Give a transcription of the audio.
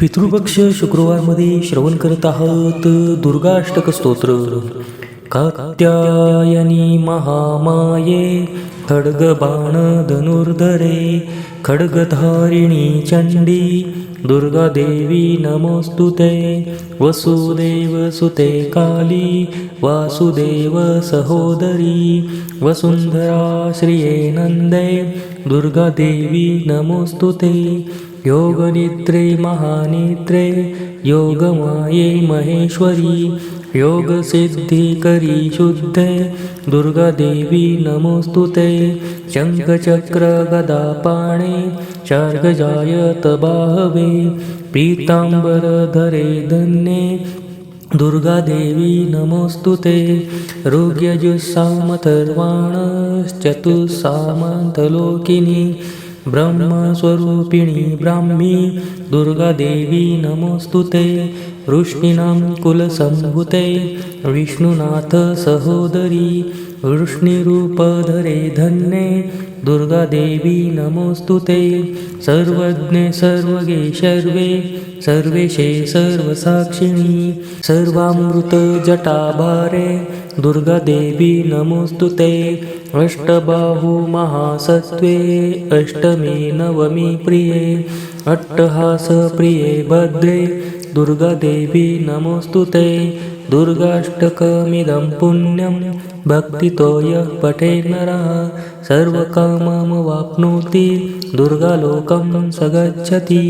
पितृपक्ष शुक्रवारमध्ये श्रवण करत आहोत. दुर्गाष्टक स्तोत्र कात्यायनी महामाये खड्गबाण धनुर्धरे खड्गधारिणी चंडी दुर्गा देवी नमोस्तुते वसुदेव सुते काली वासुदेव सहोदरी वसुंधरा श्रिये नंदे दुर्गा देवी नमोस्तुते योगनेत्रे महानेत्रे योगमायै महेश्वरी योगसिद्धिकरी शुद्धे दुर्गादेवी नमोऽस्तु ते। शङ्खचक्रगदापाणे चर्गजायतबाहवे पीताम्बरधरे धन्ये दुर्गादेवी नमोऽस्तु ते। ऋग्यजुस्सामथर्वाणश्चतुस्सामन्तलोकिने ब्रह्मस्वरूपिणी ब्राह्मी दुर्गादेवी नमोस्तुते वृष्णीनां कुलसम्भुते विष्णुनाथ सहोदरी वृष्णिरूपधरे धन्ये दुर्गादेवी नमोस्तुते सर्वज्ञे सर्वगे सर्वे सर्वेशे सर्वसाक्षिणी सर्वामृत जटाभारे। दुर्गादेवी नमोस्तुते अष्टबाहु महासत्त्वे अष्टमी नवमी प्रिये अट्टहासप्रिये भद्रे। दुर्गादेवी नमोस्तुते दुर्गाष्टकमिदं पुण्यं भक्तितो यः पठे नरः सर्वकाममवाप्नोति दुर्गालोकं स गच्छति